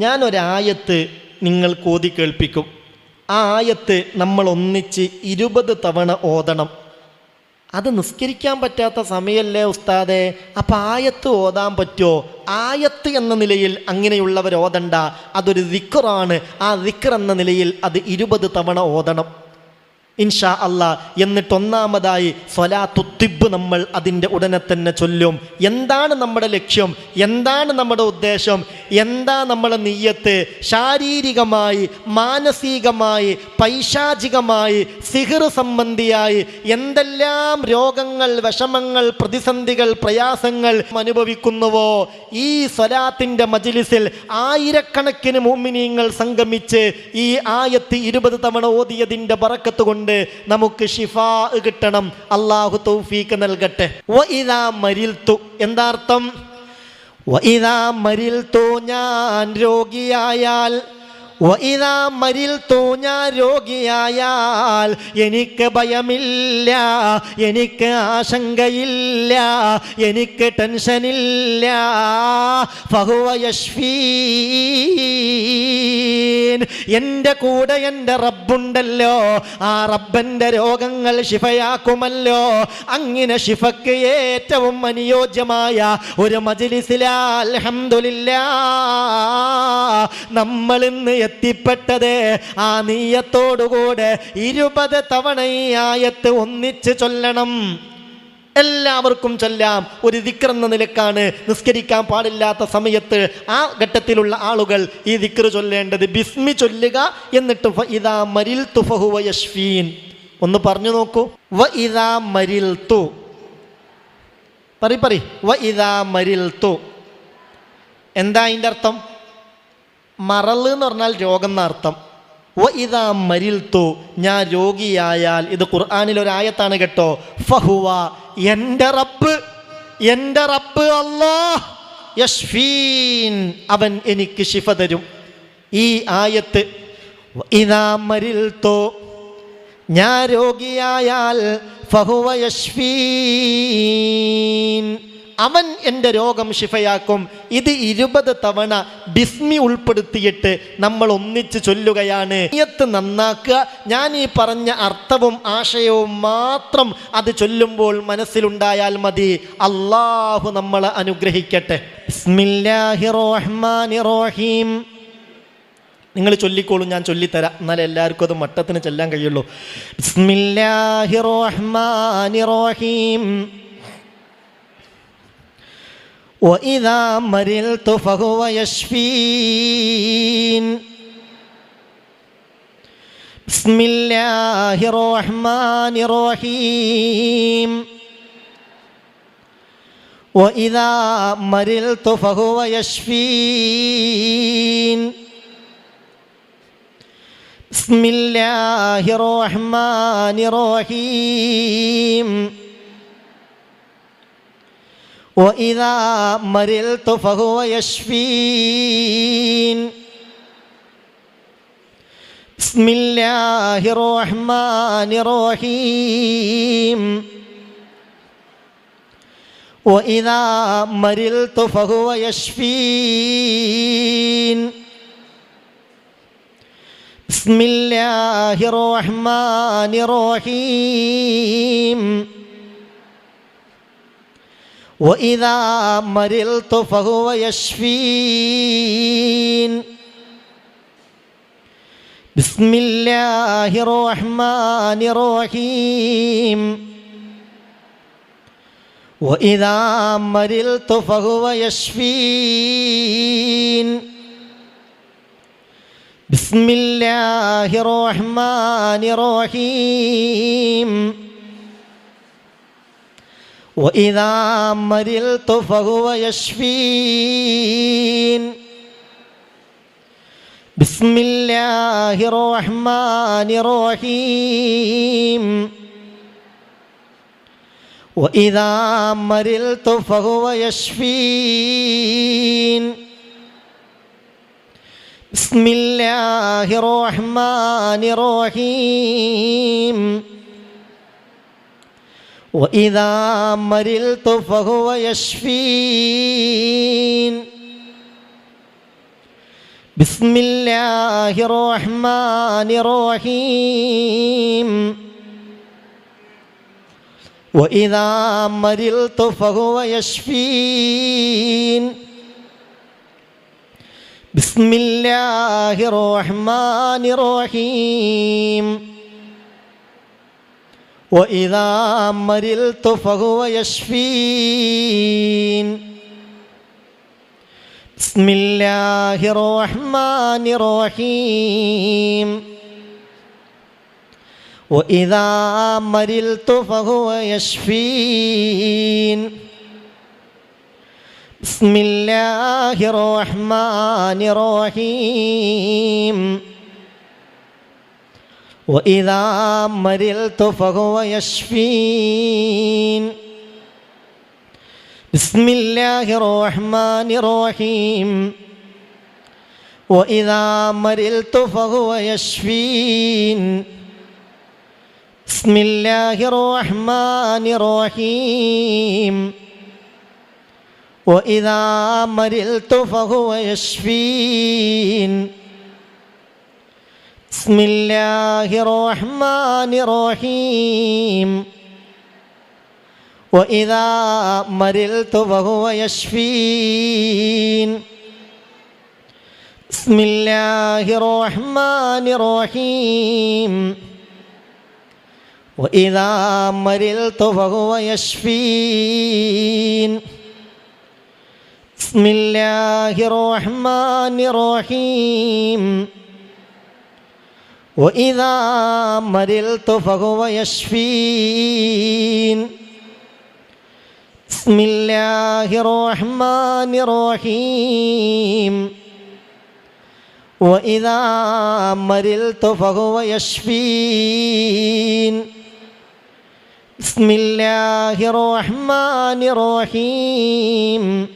ഞാനൊരായത്ത് നിങ്ങൾ കോതി കേൾപ്പിക്കും. ആ ആയത്ത് നമ്മൾ ഒന്നിച്ച് ഇരുപത് തവണ ഓതണം. അത് നിസ്കരിക്കാൻ പറ്റാത്ത സമയമല്ലേ ഉസ്താദെ? അപ്പം ആയത്ത് ഓതാൻ പറ്റുമോ ആയത്ത് എന്ന നിലയിൽ അങ്ങനെയുള്ളവർ ഓതണ്ട അതൊരു ദിക്കറാണ് ആ ദിക്കർ എന്ന നിലയിൽ അത് ഇരുപത് തവണ ഓതണം. ഇൻഷാ അല്ല എന്നിട്ട് ഒന്നാമതായി സ്വലാത്തു തിബ് നമ്മൾ അതിന്റെ ഉടനെ തന്നെ ചൊല്ലും. എന്താണ് നമ്മുടെ ലക്ഷ്യം? എന്താണ് നമ്മുടെ ഉദ്ദേശം? എന്താ നമ്മുടെ നീയത്ത്? ശാരീരികമായി മാനസികമായി പൈശാചികമായി സിഹർ സംബന്ധിയായി എന്തെല്ലാം രോഗങ്ങൾ വിഷമങ്ങൾ പ്രതിസന്ധികൾ പ്രയാസങ്ങൾ അനുഭവിക്കുന്നുവോ? ഈ സ്വലാത്തിന്റെ മജിലിസിൽ ആയിരക്കണക്കിന് മോമിനിയങ്ങൾ സംഗമിച്ച് ഈ ആയത്ത് ഇരുപത് തവണ ഓതിയതിന്റെ പറക്കത്ത് കൊണ്ട് നമുക്ക് ഷിഫാ കിട്ടണം. അള്ളാഹു തൗഫീക്ക് നൽകട്ടെ. മരിൽത്തു എന്താർത്ഥം? മരിൽത്തു ഞാൻ രോഗിയായാൽ മരിൽത്തു ഞാൻ രോഗിയായാൽ എനിക്ക് ഭയമില്ല എനിക്ക് ആശങ്കയില്ല എനിക്ക് ടെൻഷനില്ല. എന്റെ കൂടെ എന്റെ റബ്ബുണ്ടല്ലോ ആ റബ്ബന്റെ രോഗങ്ങൾ ശിഫയാക്കുമല്ലോ. അങ്ങനെ ശിഫക്ക് ഏറ്റവും അനുയോജ്യമായ ഒരു മജിലിസിലാൽ അൽഹംദുലില്ല. നമ്മൾ ഇന്ന് എത്തിപ്പെട്ടത്. ആ നീയത്തോടുകൂടെ ഇരുപത് തവണ ഈ ആയത്ത് ഒന്നിച്ച് ചൊല്ലണം. എല്ലാവർക്കും ചൊല്ലാം. ഒരു ദിക്ർ എന്ന നിലക്കാണ് നിസ്കരിക്കാൻ പാടില്ലാത്ത സമയത്ത് ആ ഘട്ടത്തിലുള്ള ആളുകൾ ഈ ദിക്ർ ചൊല്ലേണ്ടത്. ബിസ്മി ചൊല്ലുക എന്നിട്ട് ഇതാ മരിൽ തുഫഹുവ യഷ്ഫീൻ ഒന്ന് പറഞ്ഞു നോക്കൂ. വ ഇതാ മരിൽ തു പറി പറി. വ ഇതാ മരിൽ തു എന്താ അതിന്റെ അർത്ഥം? മറൽ എന്ന് പറഞ്ഞാൽ രോഗം എന്നർത്ഥം വ ഇതാ മരിൽത്തു ഞാൻ രോഗിയായാൽ ഇത് ഖുർആാനിൽ ഒരായത്താണ് കേട്ടോ. ഫഹുവ എന്റെ റബ്ബ് എന്റെ റബ്ബ് അല്ലാഹ് യഷ്ഫീൻ അവൻ എനിക്ക് ശിഫ തരും. ഈ ആയത്ത് ഇതാ മരിൽത്തോ ഞാൻ രോഗിയായാൽ ഫഹുവ യഷ്ഫീൻ അവൻ എന്റെ രോഗം ശിഫയാക്കും. ഇത് ഇരുപത് തവണ ബിസ്മി ഉൾപ്പെടുത്തിയിട്ട് നമ്മൾ ഒന്നിച്ച് ചൊല്ലുകയാണ്. നിയത്ത് നന്നാക്കുക. ഞാൻ ഈ പറഞ്ഞ അർത്ഥവും ആശയവും മാത്രം അത് ചൊല്ലുമ്പോൾ മനസ്സിലുണ്ടായാൽ മതി. അള്ളാഹു നമ്മളെ അനുഗ്രഹിക്കട്ടെ. നിങ്ങൾ ചൊല്ലിക്കോളൂ ഞാൻ ചൊല്ലിത്തരാം. എന്നാലേ എല്ലാവർക്കും അത് മട്ടത്തിന് ചെല്ലാൻ കഴിയുള്ളൂ. ബിസ്മില്ലാഹി റഹ്മാനി റഹീം وإذا مرضت فهو يشفين. بسم الله الرحمن الرحيم. وإذا مرضت فهو يشفين. بسم الله الرحمن الرحيم. وإذا مرضت فهو يشفين. بسم الله الرحمن الرحيم. وإذا مرضت فهو يشفين. بسم الله الرحمن الرحيم. وإذا مرضت فهو يشفين. بسم الله الرحمن الرحيم. وإذا مرضت فهو يشفين. بسم الله الرحمن الرحيم. وإذا مرضت فهو يشفين. بسم الله الرحمن الرحيم. وإذا مرضت فهو يشفين. بسم الله الرحمن الرحيم. وإذا مرضت فهو يشفين. بسم الله الرحمن الرحيم. وإذا مرضت فهو يشفين. بسم الله الرحمن الرحيم. وإذا مرضت فهو يشفين. بسم الله الرحمن الرحيم. وإذا مرضت فهو يشفين. بسم الله الرحمن الرحيم. وإذا مرضت فهو يشفين. بسم الله الرحمن الرحيم. وإذا مرضت فهو يشفين. بسم الله الرحمن الرحيم. وإذا مرضت فهو يشفين. بسم الله الرحمن الرحيم. وإذا مرضت فهو يشفين. بسم الله الرحمن الرحيم. وإذا مرضت فهو يشفين. بسم الله الرحمن الرحيم. وإذا مرضت فهو يشفين. بسم الله الرحمن الرحيم. وإذا مرضت فهو يشفين. بسم الله الرحمن الرحيم.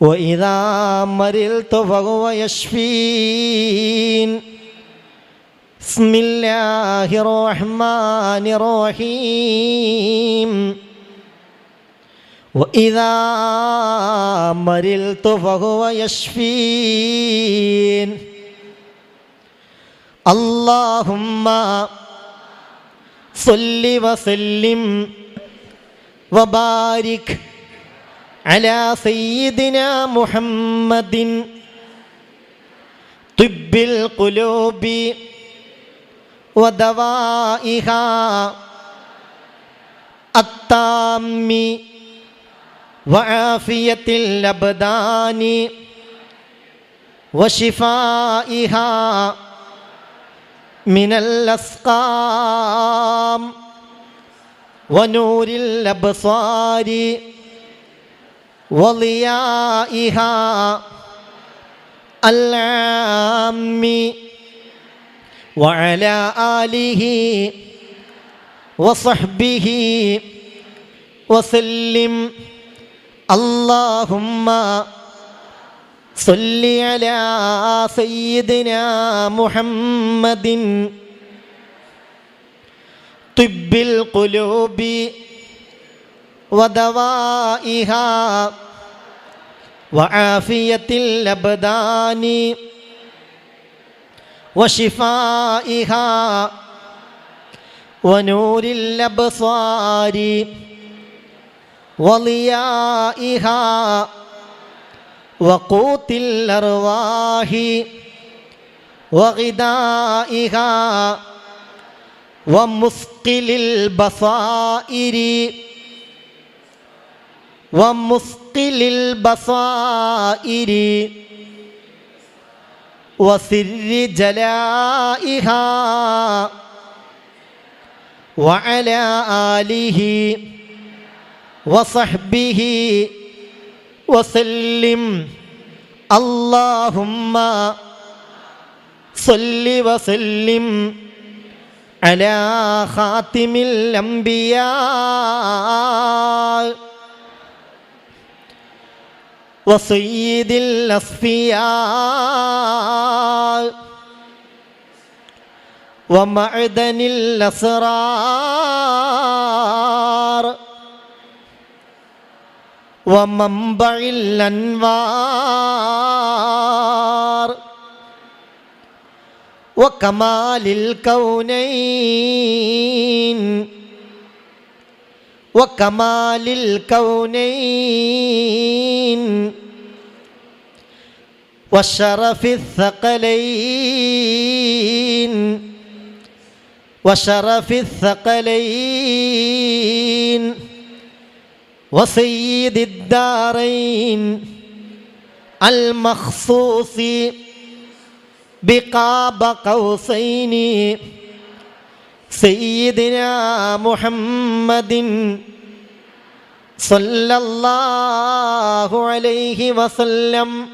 وإذا مرضت فهو يشفين. بسم الله الرحمن الرحيم وإذا مرضت فهو يشفين اللهم صل وسلم وبارك على سيدنا محمد طب القلوب ودوائها التام وعافية الأبدان وشفائها من الأسقام ونور الأبصار وضيائها العام وعلى آله وصحبه وسلم اللهم صل على سيدنا محمد طب القلوب ودوائها وعافية الأبدان وشفائها ونور الأبصار وضيائها وقوت الأرواح وغذائها ومثقل البصائر ومثقل البصائر وسر جلائها وعلى آله وصحبه وسلم اللهم صل وسلم على خاتم الأنبياء وسيد الأصفياء ومعدن الأسرار ومنبع الأنوار وكمال الكونين وكمال الكونين وشرف الثقلين وشرف الثقلين وسيد الدارين المخصوص بقاب قوسين سيدنا محمد صلى الله عليه وسلم.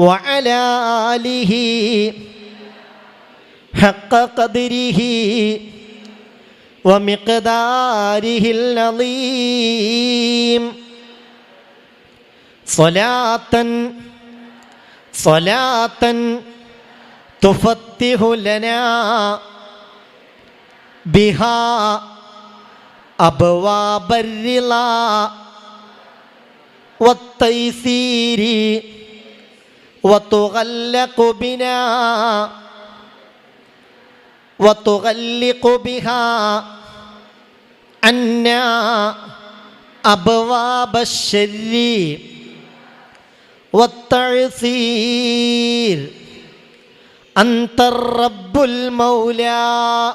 وعلى آله حق قدره ومقداره العظيم صلاة صلاة تفتح لنا بها أبواب الرضا والتيسير وتغلق بنا وتغلق بها عنا أبواب الشر والتعسير أنت الرب المولى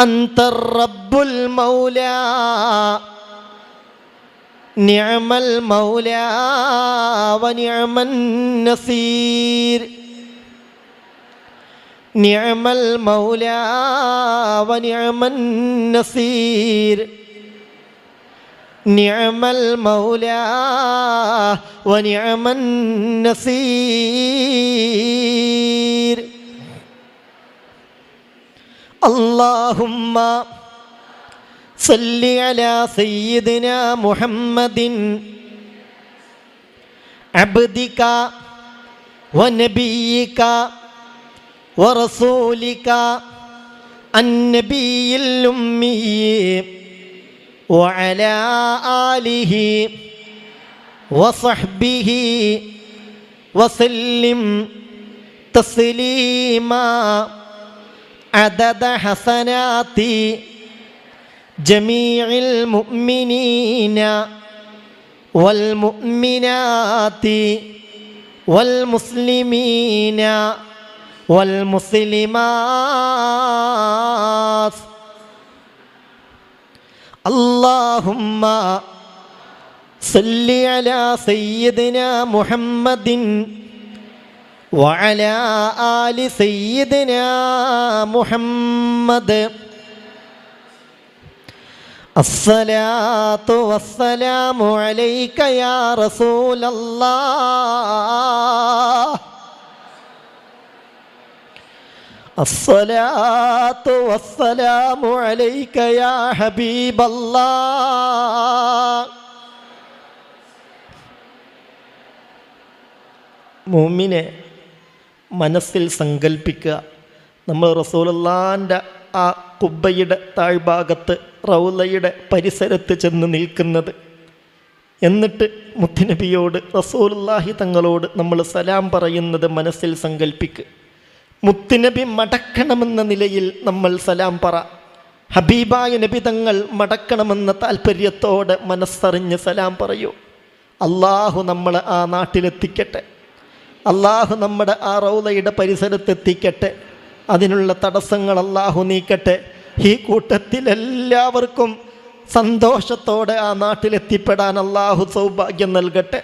أنت الرب المولى നിയമൽ മൗലാവനിയമൻ നസീർ. നിയമൽ മൗലാവനിയമൻ നസീർ. നിയമൽ മൗലാവനിയമൻ നസീർ. അള്ളാഹുമ്മ صل على سيدنا محمد. عبدك ونبيك ورسولك النبي الأمي وعلى آله وصحبه وسلم تسليما. عدد حسنات جميع المؤمنين والمؤمنات والمسلمين والمسلمات اللهم صل على سيدنا محمد وعلى آل سيدنا محمد الصلاة والسلام عليك يا رسول الله الصلاة والسلام عليك يا حبيب الله മൂമിനെ മനസ്സിൽ സങ്കല്പിക്കുക നമ്മൾ റസൂലുള്ളാൻ്റെ ആ കുബ്ബയുടെ താഴ്ഭാഗത്ത് റൗലയുടെ പരിസരത്ത് ചെന്ന് നിൽക്കുന്നത്. എന്നിട്ട് മുത്തുനബിയോട് റസൂലുള്ളാഹി തങ്ങളോട് നമ്മൾ സലാം പറയുന്നത് മനസ്സിൽ സങ്കല്പിക്ക് മുത്തുനബി മടക്കണമെന്ന നിലയിൽ നമ്മൾ സലാം പറ. ഹബീബായ നബി തങ്ങൾ മടക്കണമെന്ന താല്പര്യത്തോടെ മനസ്സറിഞ്ഞ് സലാം പറയൂ. അള്ളാഹു നമ്മളെ ആ നാട്ടിലെത്തിക്കട്ടെ. അള്ളാഹു നമ്മുടെ ആ റൗലയുടെ പരിസരത്തെത്തിക്കട്ടെ. അതിനുള്ള തടസ്സങ്ങൾ അള്ളാഹു നീക്കട്ടെ. ഈ കൂട്ടത്തിൽ എല്ലാവർക്കും സന്തോഷത്തോടെ ആ നാട്ടിലെത്തിപ്പെടാൻ അള്ളാഹു സൗഭാഗ്യം നൽകട്ടെ.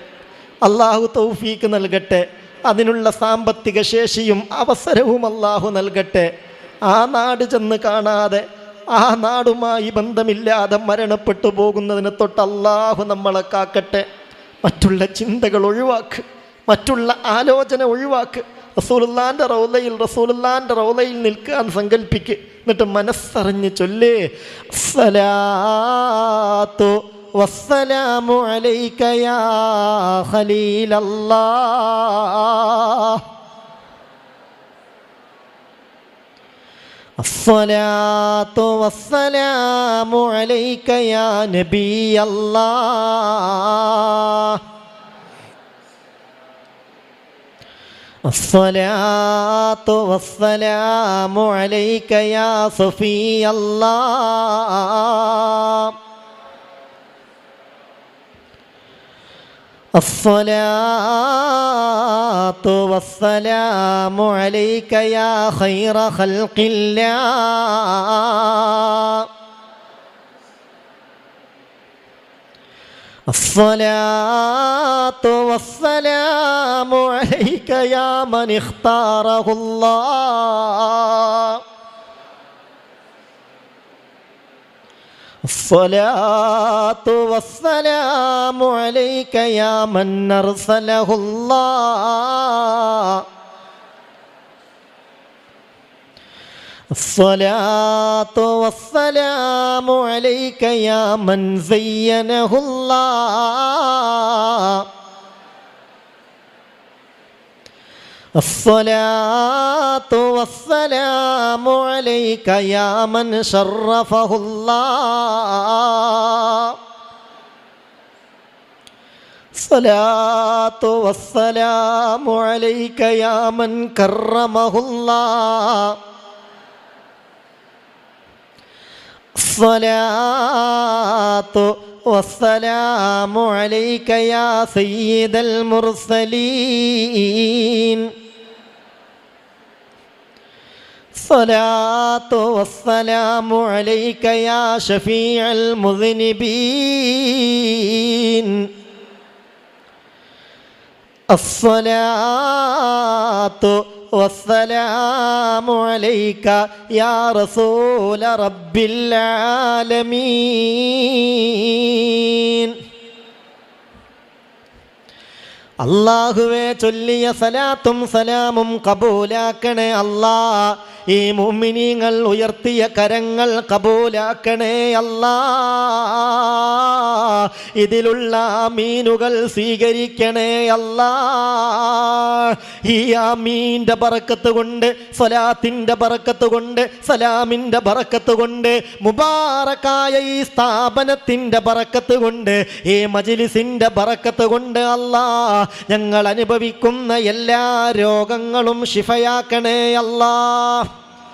അള്ളാഹു തൗഫീക്ക് നൽകട്ടെ. അതിനുള്ള സാമ്പത്തിക ശേഷിയും അവസരവും അള്ളാഹു നൽകട്ടെ. ആ നാട് ചെന്ന് കാണാതെ ആ നാടുമായി ബന്ധമില്ലാതെ മരണപ്പെട്ടു പോകുന്നതിന് തൊട്ട് അള്ളാഹു നമ്മളെ കാക്കട്ടെ. മറ്റുള്ള ചിന്തകൾ ഒഴിവാക്ക്. മറ്റുള്ള ആലോചന ഒഴിവാക്ക്. റസൂലുള്ളാൻ്റെ റൗലയിൽ റസൂലുള്ളാൻ്റെ റൗലയിൽ നിൽക്കാൻ സങ്കല്പിക്ക് എന്നിട്ട് മനസ്സറിഞ്ഞ് ചൊല്ലേ സലാത്തു വസ്സലാമു അലൈക യാ ഖലീലല്ലാഹ് الصلاة والسلام عليك يا نبي الله الصلاة والسلام عليك يا صفي الله. الصلاة والسلام عليك يا خير خلق الله. الصلاة والسلام عليك يا من اختاره الله. الصلاة والسلام عليك يا من أرسله الله. الصلاة والسلام عليك يا من زينه الله. الصلاة والسلام عليك يا من شرفه الله. الصلاة والسلام عليك يا من كرمه الله. الصلاة والسلام عليك يا سيد المرسلين. الصلاة والسلام عليك يا شفيع المذنبين. الصلاة والسلام عليك يا رسول رب العالمين. അള്ളാഹുവെ ചൊല്ലിയ സലാത്തും സലാമും കബൂലാക്കണേ അല്ലാ. ഈ മുമ്മിനീങ്ങൾ ഉയർത്തിയ കരങ്ങൾ കബൂലാക്കണേ അല്ലാ. ഇതിലുള്ള മീനുകൾ സ്വീകരിക്കണേ അല്ലാ. ഈ ആമീന്റെ പറക്കത്ത് കൊണ്ട് സലാത്തിന്റെ പറക്കത്ത് കൊണ്ട് സലാമിന്റെ പറക്കത്ത് കൊണ്ട് മുബാറക്കായ ഈ സ്ഥാപനത്തിന്റെ പറക്കത്ത് കൊണ്ട് ഈ മജിലിസിന്റെ പറക്കത്ത് കൊണ്ട് അല്ലാ. ഞങ്ങൾ അനുഭവിക്കുന്ന എല്ലാ രോഗങ്ങളും ശിഫയാക്കണേ അല്ലാ